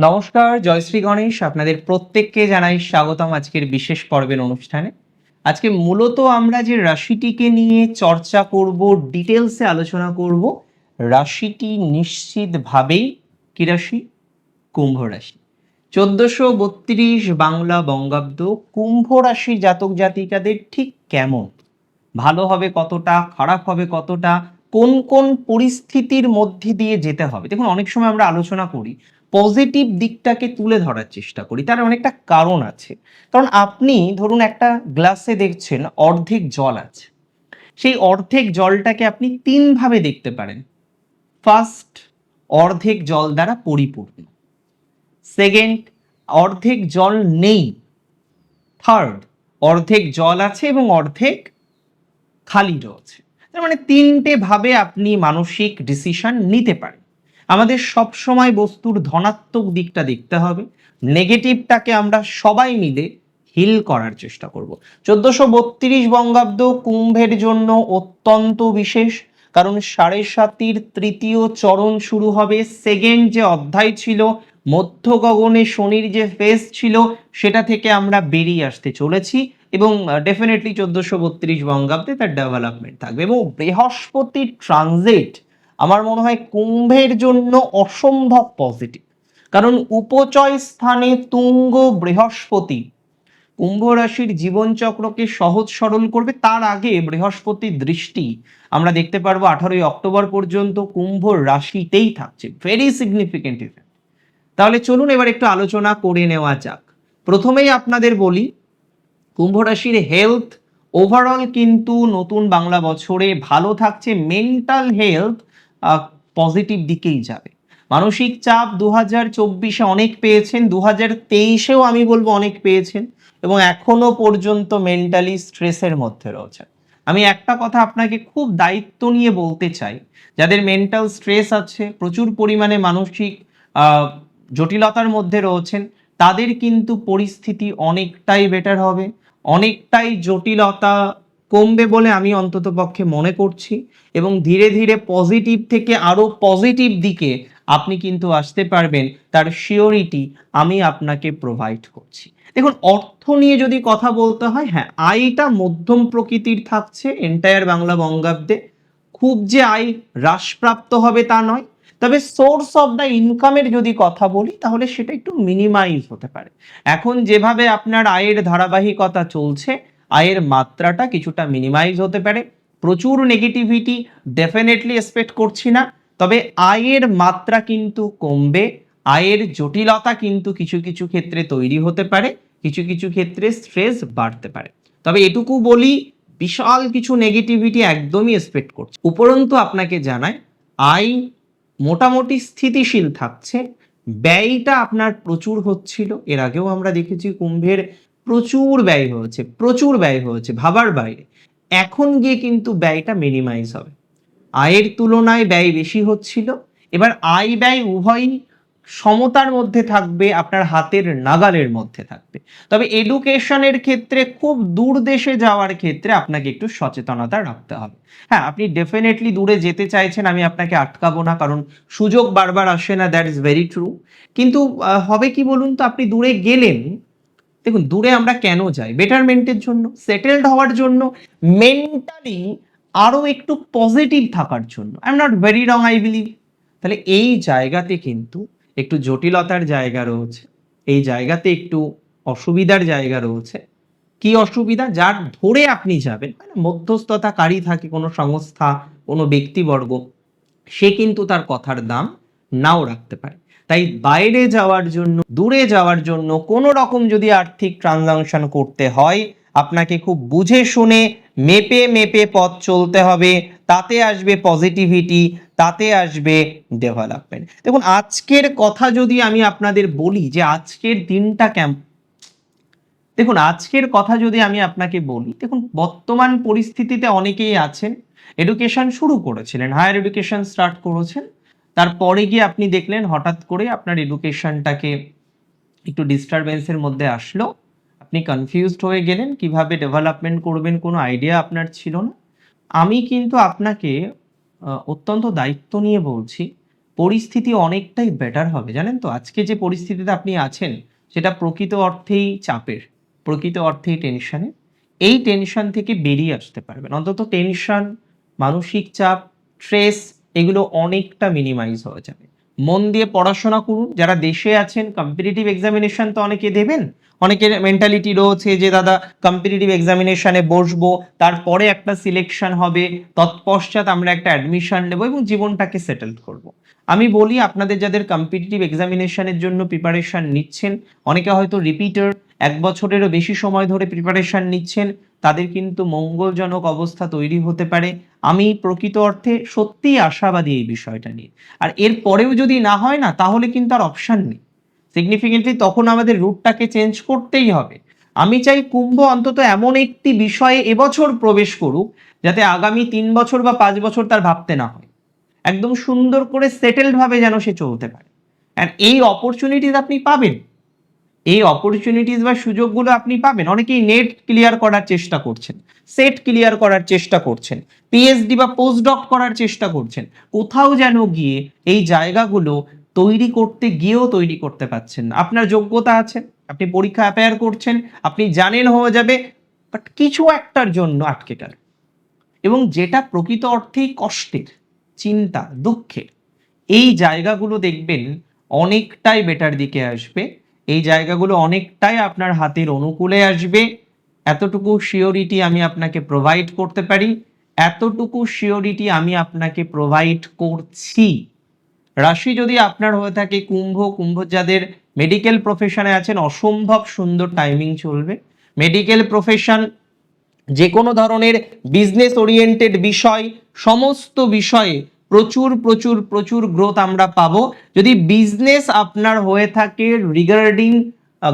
নমস্কার জয়শ্রী গণেশ। আপনাদের প্রত্যেককে জানাই স্বাগতম আজকের বিশেষ পর্বের অনুষ্ঠানে। আজকে মূলত আমরা যে রাশিটিকে নিয়ে চর্চা করব ডিটেলসে আলোচনা করব, রাশিটি নিশ্চিতভাবেই কি রাশি? কুম্ভ রাশি। চোদ্দশো বত্রিশ বাংলা বঙ্গাব্দ কুম্ভ রাশির জাতক জাতিকাদের ঠিক কেমন? ভালো হবে কতটা? খারাপ হবে কতটা? কোন কোন পরিস্থিতির মধ্যে দিয়ে যেতে হবে? দেখুন, অনেক সময় আমরা আলোচনা করি পজিটিভ দিকটাকে তুলে ধরার চেষ্টা করি। তার অনেকটা কারণ আছে। কারণ আপনি ধরুন একটা গ্লাসে দেখছেন, অর্ধেক জল আছে। সেই অর্ধেক জলটাকে আপনি তিনভাবে দেখতে পারেন। ফার্স্ট অর্ধেক জল দ্বারা পরিপূর্ণ। সেকেন্ড অর্ধেক জল নেই। থার্ড অর্ধেক জল আছে এবং অর্ধেক খালি রয়েছে। তার মানে তিনটে ভাবে আপনি মানসিক ডিসিশন নিতে পারেন। আমাদের সব সময় বস্তুর ধনাত্মক দিকটা দেখতে হবে। নেগেটিভটাকে আমরা সবাই মিলে হিল করার চেষ্টা করব। চোদ্দশো বত্রিশ বঙ্গাব্দ কুম্ভের জন্য অত্যন্ত বিশেষ, কারণ সাড়ে সাতির তৃতীয় চরণ শুরু হবে। সেকেন্ড যে অধ্যায় ছিল, মধ্য গগনে শনির যে ফেস ছিল, সেটা থেকে আমরা বেরিয়ে আসতে চলেছি এবং ডেফিনেটলি চোদ্দশো বত্রিশ বঙ্গাব্দে তার ডেভেলপমেন্ট থাকবে এবং বৃহস্পতি ট্রানজিট আমার মনে হয় কুম্ভের জন্য অসম্ভব পজিটিভ কারণ উপচয় স্থানে তুঙ্গ বৃহস্পতি, কুম্ভ রাশির জীবনচক্রকে সহজ সরল করবে, তার আগে বৃহস্পতির দৃষ্টি। আমরা দেখতে পারব আঠারোই অক্টোবর পর্যন্ত কুম্ভ রাশিতেই থাকছে। ভেরি সিগনিফিকেন্ট ইভেন্ট তাহলে চলুন এবার একটু আলোচনা করে নেওয়া যাক। প্রথমেই আপনাদের বলি, কুম্ভ রাশির হেলথ ওভারঅল কিন্তু নতুন বাংলা বছরে ভালো থাকছে। মেন্টাল হেলথ পজিটিভ দিকেই যাবে। মানসিক চাপ দু হাজার চব্বিশে অনেক পেয়েছেন দু হাজার তেইশেও আমি বলব অনেক পেয়েছেন এবং এখনও পর্যন্ত মেন্টালি স্ট্রেসের মধ্যে রয়েছে আমি একটা কথা আপনাকে খুব দায়িত্ব নিয়ে বলতে চাই, যাদের মেন্টাল স্ট্রেস আছে, প্রচুর পরিমাণে মানসিক জটিলতার মধ্যে রয়েছেন, তাদের কিন্তু পরিস্থিতি অনেকটাই বেটার হবে, অনেকটাই জটিলতা কমবে বলে আমি অন্তত পক্ষে মনে করছি এবং ধীরে ধীরে পজিটিভ থেকে আরও পজিটিভ দিকে আপনি কিন্তু আসতে পারবেন, তার শিওরিটি আমি আপনাকে প্রোভাইড করছি। দেখুন, অর্থ নিয়ে যদি কথা বলতে হয় হ্যাঁ আয়টা মধ্যম প্রকৃতির থাকছে এন্টায়ার বাংলা বঙ্গাব্দে। খুব যে আয় হ্রাসপ্রাপ্ত হবে তা নয়, তবে সোর্স অফ দ্য ইনকামের যদি কথা বলি, তাহলে সেটা একটু মিনিমাইজ হতে পারে। এখন যেভাবে আপনার আয়ের ধারাবাহিকতা চলছে আয়ের মাত্রাটা কিছুটা মিনিমাইজ হতে পারে। প্রচুর নেগেটিভিটি ডেফিনেটলি এক্সপেক্ট করছি না। তবে আয়ের মাত্রা কিন্তু কমবে, আয়ের জটিলতা কিন্তু কিছু কিছু ক্ষেত্রে তৈরি হতে পারে, কিছু কিছু ক্ষেত্রে স্ট্রেস বাড়তে পারে। তবে এটুকু বলি, বিশাল কিছু নেগেটিভিটি একদমই এক্সপেক্ট করছে উপরন্তু আপনাকে জানায় আয় মোটামুটি স্থিতিশীল থাকছে, ব্যয়টা আপনার প্রচুর হচ্ছিল। এর আগেও আমরা দেখেছি কুম্ভের প্রচুর ব্যয় হয়েছে, প্রচুর ব্যয় হয়েছে, ভাবার বাইরে। এখন গিয়ে কিন্তু ব্যয়টা মিনিমাইজ হবে। আয়ের তুলনায় ব্যয় বেশি হচ্ছিল, এবার আয় ব্যয় উভয়ই সমতার মধ্যে থাকবে, আপনার হাতের নাগালের মধ্যে থাকবে। তবে এডুকেশনের ক্ষেত্রে, খুব দূর দেশে যাওয়ার ক্ষেত্রে আপনাকে একটু সচেতনতা রাখতে হবে। হ্যাঁ আপনি ডেফিনেটলি দূরে যেতে চাইছেন, আমি আপনাকে আটকাবো না, কারণ সুযোগ বারবার আসে না দ্যাট ইজ ভেরি ট্রু কিন্তু হবে কি বলুন তো, আপনি দূরে গেলেন দেখুন, দূরে আমরা কেন যাই? বেটারমেন্টের জন্য সেটেলড হওয়ার জন্য মেন্টালি আরও একটু পজিটিভ থাকার জন্য। I am not very wrong I believe তাহলে এই জায়গাতে কিন্তু একটু জটিলতার জায়গা রয়েছে। এই জায়গাতে একটু অসুবিধার জায়গা রয়েছে। কি অসুবিধা? যার ধরে আপনি যাবেন মানে মধ্যস্থতাকারী থাকে কোনো সংস্থা, কোনো ব্যক্তিবর্গ, সে কিন্তু তার কথার দাম নাও রাখতে পারে। তাই বাইরে যাওয়ার জন্য, দূরে যাওয়ার জন্য কোনো রকম যদি আর্থিক ট্রানজাকশন করতে হয়, আপনাকে খুব বুঝে শুনে মেপে মেপে পথ চলতে হবে, তাতে আসবে পজিটিভিটি তাতে আসবে ডেভেলপমেন্ট দেখুন, আজকের কথা যদি আমি আপনাদের বলি যে আজকের দিনটা কেমন দেখুন, আজকের কথা যদি আমি আপনাকে বলি, দেখুন, বর্তমান পরিস্থিতিতে অনেকেই আছেন এডুকেশন শুরু করেছিলেন হায়ার এডুকেশন স্টার্ট করেছেন তারপরে গিয়ে আপনি দেখলেন হঠাৎ করে আপনার এডুকেশনটাকে একটু ডিস্টারবেন্সের মধ্যে আসলো। আপনি কনফিউজড হয়ে গেলেন, কীভাবে ডেভেলপমেন্ট করবেন কোনো আইডিয়া আপনার ছিল না। আমি কিন্তু আপনাকে অত্যন্ত দায়িত্ব নিয়ে বলছি, পরিস্থিতি অনেকটাই বেটার হবে। জানেন তো, আজকে যে পরিস্থিতিতে আপনি আছেন, সেটা প্রকৃত অর্থেই চাপের, প্রকৃত অর্থেই টেনশনে এই টেনশন থেকে বেরিয়ে আসতে পারবেন। অন্তত টেনশন মানসিক চাপ স্ট্রেস এগুলো অনেকটা মিনিমাইজ হয়ে যাবে মন দিয়ে পড়াশোনা করুন, যারা দেশে আছেন কম্পিটিটিভ এক্সামিনেশন তো অনেকে দেবেন অনেকের মেন্টালিটি রয়েছে যে, দাদা কম্পিটিটিভ এক্সামিনেশনে বসবো, তারপরে একটা সিলেকশন হবে, তৎপশ্চাৎ আমরা একটা অ্যাডমিশন নেব এবং জীবনটাকে সেটেল করব। আমি বলি আপনাদের যাদের কম্পিটিটিভ এক্সামিনেশনের জন্য প্রিপারেশন নিচ্ছেন, অনেকে হয়তো রিপিটার এক বছরেরও বেশি সময় ধরে প্রিপারেশন নিচ্ছেন, তাদের কিন্তু মঙ্গলজনক অবস্থা তৈরি হতে পারে। আমি প্রকৃত অর্থে সত্যিই আশাবাদী এই বিষয়টা নিয়ে। আর এর পরেও যদি না হয় না, তাহলে কিন্তু আর অপশান নেই। সিগনিফিকেন্টলি তখন আমাদের রুটটাকে চেঞ্জ করতেই হবে। আমি চাই কুম্ভ অন্তত এমন একটি বিষয়ে এবছর প্রবেশ করুক, যাতে আগামী তিন বছর বা পাঁচ বছর তার ভাবতে না হয়। একদম সুন্দর করে সেটেলড ভাবে যেন সে চলতে পারে। অ্যান্ড এই অপরচুনিটিস আপনি পাবেন। এই অপরচুনিটিস বা সুযোগগুলো আপনি পাবেন। অনেকেই নেট ক্লিয়ার করার চেষ্টা করছেন সেট ক্লিয়ার করার চেষ্টা করছেন পিএইচডি বা পোস্টডক করার চেষ্টা করছেন। কোথাও যেন গিয়ে এই জায়গাগুলো তৈরি করতে গিয়েও তৈরি করতে পারছেন আপনার যোগ্যতা আছে, আপনি পরীক্ষা অ্যাপেয়ার করছেন, আপনি জানেন হয়ে যাবে বাট কিছু একটার জন্য আটকে গেল। এবং যেটা প্রকৃত অর্থেই কষ্টের চিন্তা দুঃখের এই জায়গাগুলো দেখবেন অনেকটাই বেটার দিকে আসবে। এই জায়গাগুলো অনেকটাই আপনার হাতের অনুকূলে আসবে। এতটুকু শিওরিটি আমি আপনাকে প্রোভাইড করতে পারি। এতটুকু শিওরিটি আমি আপনাকে প্রোভাইড করছি। রাশি যদি আপনার হয়ে থাকে কুম্ভ কুম্ভ যাদের মেডিকেল প্রফেশনে আছেন, অসম্ভব সুন্দর টাইমিং চলবে। মেডিকেল প্রফেশন যে কোনো ধরনের বিজনেস ওরিয়েন্টেড বিষয়, সমস্ত বিষয়ে প্রচুর প্রচুর প্রচুর গ্রোথ আমরা পাবো। যদি বিজনেস আপনার হয়ে থাকে রিগার্ডিং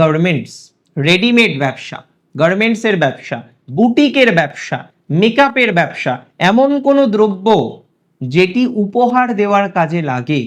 গার্মেন্টস রেডিমেড ব্যবসা গার্মেন্টসের ব্যবসা বুটিকের ব্যবসা মেকআপের ব্যবসা, এমন কোনো দ্রব্য যেটি উপহার দেওয়ার কাজে লাগে,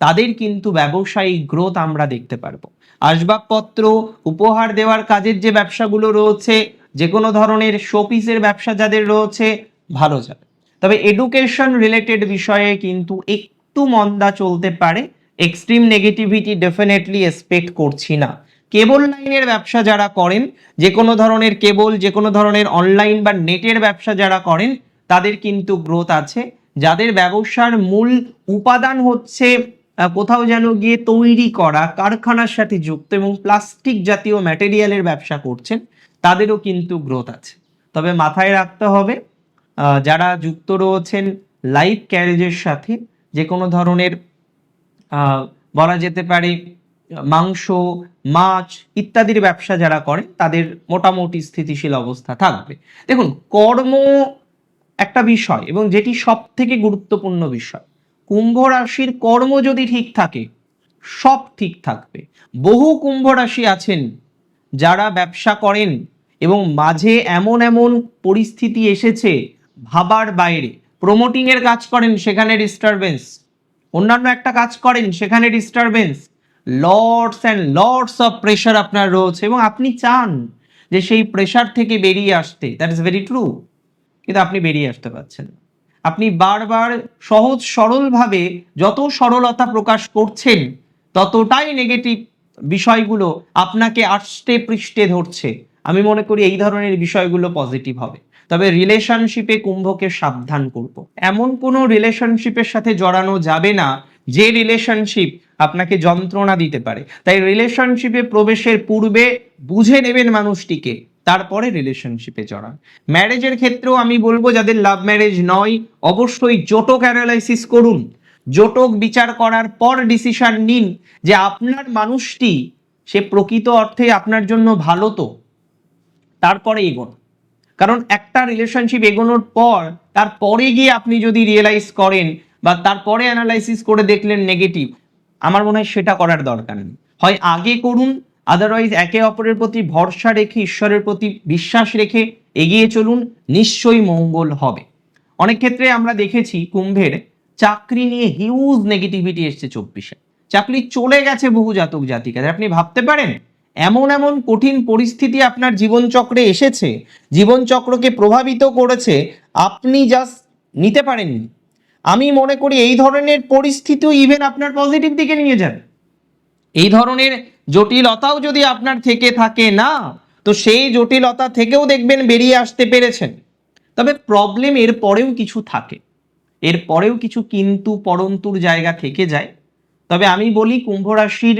তাদের কিন্তু ব্যবসায়িক গ্রোথ আমরা দেখতে পারব। আসবাবপত্র, উপহার দেওয়ার কাজের যে ব্যবসাগুলো রয়েছে যে কোনো ধরনের শোপিসের ব্যবসা যাদের রয়েছে, ভালো যাবে। তবে এডুকেশন রিলেটেড বিষয়ে কিন্তু একটু মন্দা চলতে পারে এক্সট্রিম নেগেটিভিটি ডেফিনেটলি এক্সপেক্ট করছি না। কেবল লাইনের ব্যবসা যারা করেন যে কোনো ধরনের কেবল যে কোনো ধরনের অনলাইন বা নেটের ব্যবসা যারা করেন, তাদের কিন্তু গ্রোথ আছে। যাদের ব্যবসার মূল উপাদান হচ্ছে কোথাও যেন গিয়ে তৈরি করা, কারখানার সাথে যুক্ত এবং প্লাস্টিক জাতীয় ম্যাটেরিয়ালের ব্যবসা করছেন তাদেরও কিন্তু গ্রোথ আছে। তবে মাথায় রাখতে হবে যারা যুক্ত রয়েছেন লাইফ ক্যারেজের সাথে, যে কোনো ধরনের বলা যেতে পারে, মাংস, মাছ ইত্যাদির ব্যবসা যারা করেন তাদের মোটামুটি স্থিতিশীল অবস্থা থাকবে। দেখুন, কর্ম একটা বিষয় এবং যেটি সব থেকে গুরুত্বপূর্ণ বিষয়, কুম্ভ রাশির কর্ম যদি ঠিক থাকে, সব ঠিক থাকবে। বহু কুম্ভ রাশি আছেন যারা ব্যবসা করেন এবং মাঝে এমন এমন পরিস্থিতি এসেছে ভাবার বাইরে। প্রমোটিং এর কাজ করেন সেখানে ডিস্টারবেন্স অন্যান্য একটা কাজ করেন সেখানে disturbance loads and loads of pressure আপনার রয়েছে এবং আপনি চান যে সেই প্রেশার থেকে বেরিয়ে আসতে। দ্যাট ইজ ভেরি ট্রু কিন্তু আপনি বেরিয়ে আসতে পারছেন আপনি বারবার সহজ সরলভাবে যত সরলতা প্রকাশ করছেন, ততটাই নেগেটিভ বিষয়গুলো আপনাকে আষ্টে পৃষ্ঠে ধরছে। আমি মনে করি এই ধরনের বিষয়গুলো পজিটিভ হবে। তবে রিলেশনশিপে কুম্ভকে সাবধান করব। এমন কোনো রিলেশনশিপের সাথে জড়ানো যাবে না, যে রিলেশনশিপ আপনাকে যন্ত্রণা দিতে পারে। তাই রিলেশনশিপে প্রবেশের পূর্বে বুঝে নেবেন মানুষটিকে, তারপরে রিলেশনশিপে জড়ান। ম্যারেজের ক্ষেত্রেও আমি বলব, যাদের লাভ ম্যারেজ নয়, অবশ্যই জোটক অ্যানালাইসিস করুন। জোটক বিচার করার পর ডিসিশন নিন যে আপনার মানুষটি, সে প্রকৃত অর্থে আপনার জন্য ভালো তো। তারপরে এগোন। কারণ একটা রিলেশনশিপ এগোনোর পর, তারপরে গিয়ে আপনি যদি রিয়েলাইজ করেন বা তারপরে অ্যানালাইসিস করে দেখলেন নেগেটিভ আমার মনে হয় সেটা করার দরকার নেই। হয় আগে করুন আদারওয়াইজ একে অপরের প্রতি ভরসা রেখে, ঈশ্বরের প্রতি বিশ্বাস রেখে এগিয়ে চলুন, নিশ্চয়ই মঙ্গল হবে। অনেক ক্ষেত্রে আমরা দেখেছি কুম্ভের চাকরি নিয়ে হিউজ নেগেটিভিটি এসছে চব্বিশে। চাকরি চলে গেছে বহু জাতক জাতিকাদের, আপনি ভাবতে পারেন? এমন এমন কঠিন পরিস্থিতি আপনার জীবনচক্রে এসেছে, জীবনচক্রকে প্রভাবিত করেছে, আপনি জাস্ট নিতে পারেননি। আমি মনে করি এই ধরনের পরিস্থিতিও ইভেন আপনার পজিটিভ দিকে নিয়ে যাবে। এই ধরনের জটিলতাও যদি আপনার থেকে থাকে না, তো সেই জটিলতা থেকেও দেখবেন বেরিয়ে আসতে পেরেছেন। তবে প্রবলেম এর পরেও কিছু থাকে। এর পরেও কিছু কিন্তু পরন্তুর জায়গা থেকে যায়। তবে আমি বলি কুম্ভ রাশির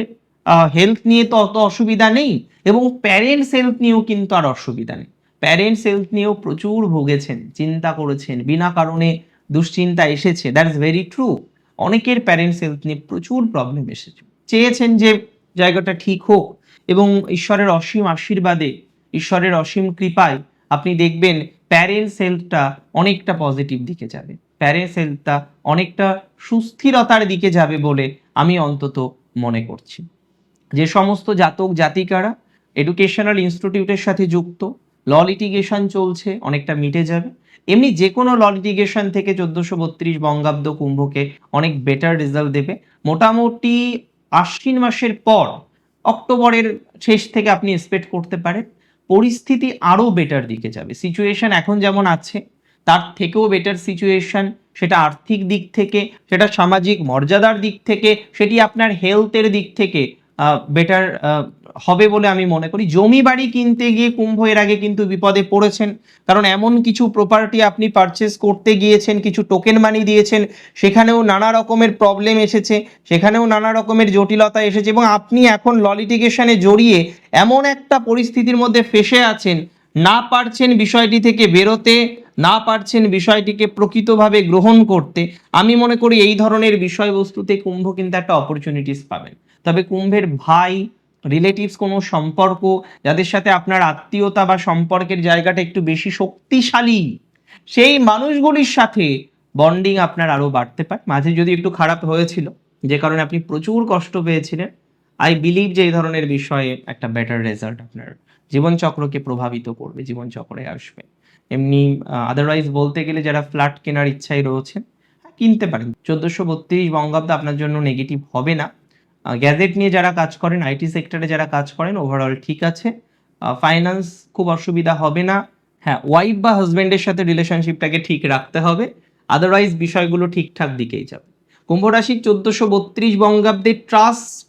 হেলথ নিয়ে তো অত অসুবিধা নেই এবং প্যারেন্টস হেলথ নিয়েও কিন্তু আর অসুবিধা নেই। প্যারেন্টস হেলথ নিয়েও প্রচুর ভুগেছেন, চিন্তা করেছেন, বিনা কারণে দুশ্চিন্তা এসেছে দ্যাট ইজ ভেরি ট্রু অনেকের প্যারেন্টস হেলথ নিয়ে প্রচুর প্রবলেম এসেছে। চেয়েছেন যে জায়গাটা ঠিক হোক এবং ঈশ্বরের অসীম আশীর্বাদে, ঈশ্বরের অসীম কৃপায় আপনি দেখবেন প্যারেন্টস হেলথটা অনেকটা পজিটিভ দিকে যাবে। প্যারেন্টস হেলথটা অনেকটা সুস্থিরতার দিকে যাবে বলে আমি অন্তত মনে করছি। যে সমস্ত জাতক জাতিকারা এডুকেশনাল ইনস্টিটিউটের সাথে যুক্ত ল লিটিগেশন চলছে, অনেকটা মিটে যাবে। এমনি যে কোনো ল লিটিগেশন থেকে চোদ্দোশো বত্রিশ বঙ্গাব্দ কুম্ভকে অনেক বেটার রেজাল্ট দেবে। মোটামুটি আশ্বিন মাসের পর অক্টোবরের শেষ থেকে আপনি এক্সপেক্ট করতে পারেন। পরিস্থিতি আরও বেটার দিকে যাবে। সিচুয়েশন এখন যেমন আছে, তার থেকেও বেটার সিচুয়েশন সেটা আর্থিক দিক থেকে, সেটা সামাজিক মর্যাদার দিক থেকে, সেটি আপনার হেলথের দিক থেকে বেটার হবে বলে আমি মনে করি। জমি বাড়ি কিনতে গিয়ে কুম্ভ এর আগে কিন্তু বিপদে পড়েছেন। কারণ এমন কিছু প্রপার্টি আপনি পারচেস করতে গিয়েছেন, কিছু টোকেন মানি দিয়েছেন, সেখানেও নানা রকমের প্রবলেম এসেছে, সেখানেও নানা রকমের জটিলতা এসেছে এবং আপনি এখন ললিটিগেশনে জড়িয়ে এমন একটা পরিস্থিতির মধ্যে ফেসে আছেন, না পারছেন বিষয়টি থেকে বেরোতে, না পারছেন বিষয়টিকে প্রকৃতভাবে গ্রহণ করতে, আমি মনে করি এই ধরনের বিষয়বস্তুতে কুম্ভ কিন্তু একটা অপরচুনিটিস পাবেন। তবে কুম্ভের ভাই রিলেটিভস কোনো সম্পর্ক, যাদের সাথে আপনার আত্মীয়তা বা সম্পর্কের জায়গাটা একটু বেশি শক্তিশালী, সেই মানুষগুলির সাথে বন্ডিং আপনার আরও বাড়তে পারে। মাঝে যদি একটু খারাপ হয়েছিল, যে কারণে আপনি প্রচুর কষ্ট পেয়েছিলেন আই বিলিভ যে এই ধরনের বিষয়ে একটা বেটার রেজাল্ট আপনার জীবনচক্রকে প্রভাবিত করবে, জীবনচক্রে আসবে। এমনি আদারওয়াইজ বলতে গেলে যারা ফ্ল্যাট কেনার ইচ্ছায় রয়েছেন, কিনতে পারেন। চোদ্দোশো বত্রিশ বঙ্গাব্দ আপনার জন্য নেগেটিভ হবে না। গ্যাজেট নিয়ে যারা কাজ করেন, আইটি সেক্টরে যারা কাজ করেন ওভারঅল ঠিক আছে। ফাইন্যান্স খুব অসুবিধা হবে না। হ্যাঁ ওয়াইফ বা হাজব্যান্ডের সাথে রিলেশনশিপটাকে ঠিক রাখতে হবে। আদারওয়াইজ বিষয়গুলো ঠিকঠাক দিকেই যাবে। কুম্ভ রাশির চোদ্দোশো বত্রিশ বঙ্গাব্দে ট্রাস্ট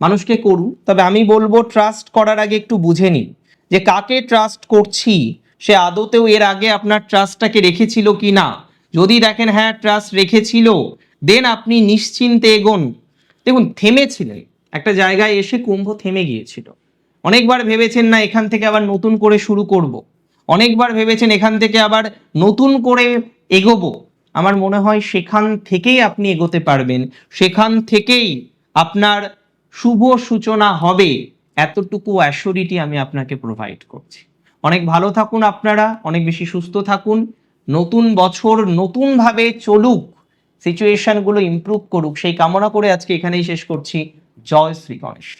মানুষকে করুন তবে আমি বলব ট্রাস্ট করার আগে একটু বুঝে নিন যে কাকে ট্রাস্ট করছি, সে আদতেও এর আগে আপনার ট্রাস্টটাকে রেখেছিল কি না যদি দেখেন হ্যাঁ ট্রাস্ট রেখেছিল দেন আপনি নিশ্চিন্তে এগোন। দেখুন থেমেছিলেন একটা জায়গায় এসে কুম্ভ থেমে গিয়েছিল। অনেকবার ভেবেছেন না এখান থেকে আবার নতুন করে শুরু করব। অনেকবার ভেবেছেন এখান থেকে আবার নতুন করে এগোবো। আমার মনে হয় সেখান থেকেই আপনি এগোতে পারবেন। সেখান থেকেই আপনার শুভ সূচনা হবে। এতটুকু অ্যাসিওরিটি আমি আপনাকে প্রোভাইড করছি। অনেক ভালো থাকুন আপনারা, অনেক বেশি সুস্থ থাকুন। নতুন বছর নতুনভাবে চলুক। সিচুয়েশনগুলো ইম্প্রুভ করুক সেই কামনা করে আজকে এখানেই শেষ করছি। জয় শ্রী গণেশ।